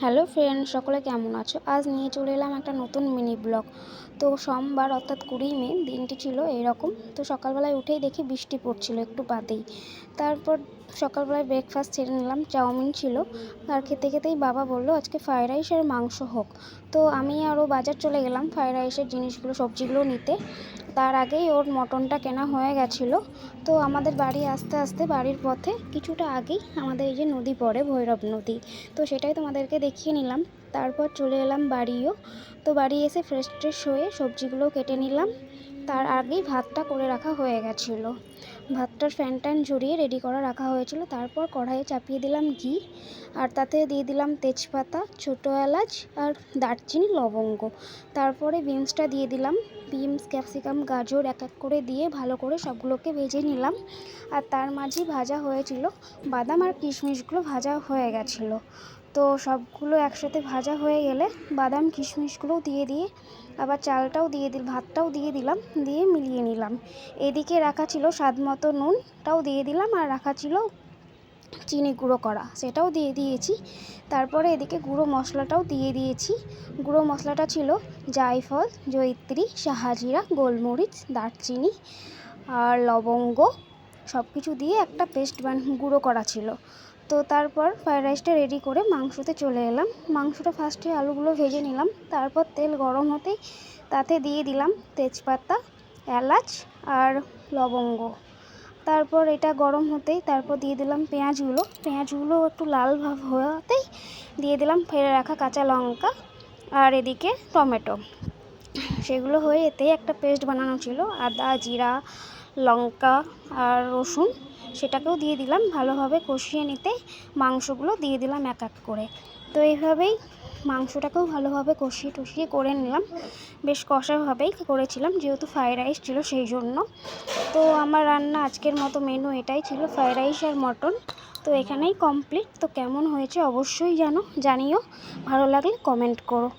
Hello friend, সকলে কেমন আছো? আজ নিয়ে চলে এলাম একটা নতুন মিনি ব্লগ। তো সোমবার অর্থাৎ কুড়ি মে দিনটি ছিল এরকম। তো সকালবেলায় উঠেই দেখি বৃষ্টি পড়ছিল একটু বাদেই। তারপর সকালবেলায় ব্রেকফাস্ট ছেড়ে নিলাম, চাউমিন ছিল। আর খেতে খেতেই বাবা বলল, আজকে ফ্রায়েড রাইস আর মাংস হোক। তো আমি আরও বাজার চলে গেলাম ফ্রায়েড রাইসের জিনিসগুলো, সবজিগুলো নিতে। তার আগেই ওর মটনটা কেনা হয়ে গেছিল। তো আমাদের বাড়ি আস্তে আস্তে বাড়ির পথে কিছুটা আগেই আমাদের এই যে নদী পড়ে, ভৈরব নদী। তো সেটাই তোমাদেরকে দেখিয়ে নিলাম। তারপর চলে এলাম বাড়িও। তো বাড়ি এসে ফ্রেশ ট্রেশ হয়ে সবজিগুলো কেটে নিলাম। তার আগেই ভাতটা করে রাখা হয়ে গেছিল। ভাতটার ফ্যান ট্যান ঝরিয়ে রেডি করা রাখা হয়েছিল। তারপর কড়াইয়ে চাপিয়ে দিলাম ঘি, আর তাতে দিয়ে দিলাম তেজপাতা, ছোটো এলাচ, আর দারচিনি, লবঙ্গ। তারপরে বিনসটা দিয়ে দিলাম। বিনস ক্যাপসিকাম গাজর এক এক করে দিয়ে ভালো করে সবগুলোকে ভেজে নিলাম। আর তার মাঝেই ভাজা হয়েছিল বাদাম আর কিশমিশগুলো ভাজা হয়ে গেছিল। তো সবগুলো একসাথে ভাজা হয়ে গেলে বাদাম কিশমিশগুলোও দিয়ে দিয়ে, আবার চালটাও দিয়ে দিল, ভাতটাও দিয়ে দিলাম, দিয়ে মিলিয়ে নিলাম। এদিকে রাখা ছিল স্বাদ মতো নুনটাও দিয়ে দিলাম, আর রাখা ছিল চিনি গুঁড়ো করা, সেটাও দিয়ে দিয়েছি। তারপরে এদিকে গুঁড়ো মশলাটাও দিয়ে দিয়েছি। গুঁড়ো মশলাটা ছিল জায়ফল, জয়িত্রী, শাহাজিরা, গোলমরিচ, দারচিনি আর লবঙ্গ সব কিছু দিয়ে একটা পেস্ট বান গুঁড়ো করা ছিল। তো তারপর ফ্রায়েড রাইসটা রেডি করে মাংসতে চলে এলাম। মাংসটা ফার্স্টে আলুগুলো ভেজে নিলাম। তারপর তেল গরম হতেই তাতে দিয়ে দিলাম তেজপাতা, এলাচ আর লবঙ্গ। তারপর এটা গরম হতেই তারপর দিয়ে দিলাম পেঁয়াজগুলো। পেঁয়াজগুলো একটু লাল ভাব হওয়াতেই দিয়ে দিলাম ফেলে রাখা কাঁচা লঙ্কা আর এদিকে টমেটো। সেগুলো হয়ে এতেই একটা পেস্ট বানানো ছিল। আদা, জিরা লঙ্কা আর রসুন সেটাকেও দিয়ে দিলাম ভালোভাবে কষিয়ে নিতে মাংসগুলো দিয়ে দিলাম এক এক করে। তো এইভাবেই মাংসটাকেও ভালোভাবে কষিয়ে টষিয়ে করে নিলাম। বেশ কষাভাবেই করেছিলাম যেহেতু ফ্রায়েড রাইস ছিল সেই জন্য। তো আমার রান্না আজকের মতো মেনু এটাই ছিল ফ্রায়েড রাইস আর মটন। তো এখানেই কমপ্লিট তো কেমন হয়েছে অবশ্যই জানো, জানিও। ভালো লাগলে কমেন্ট করো।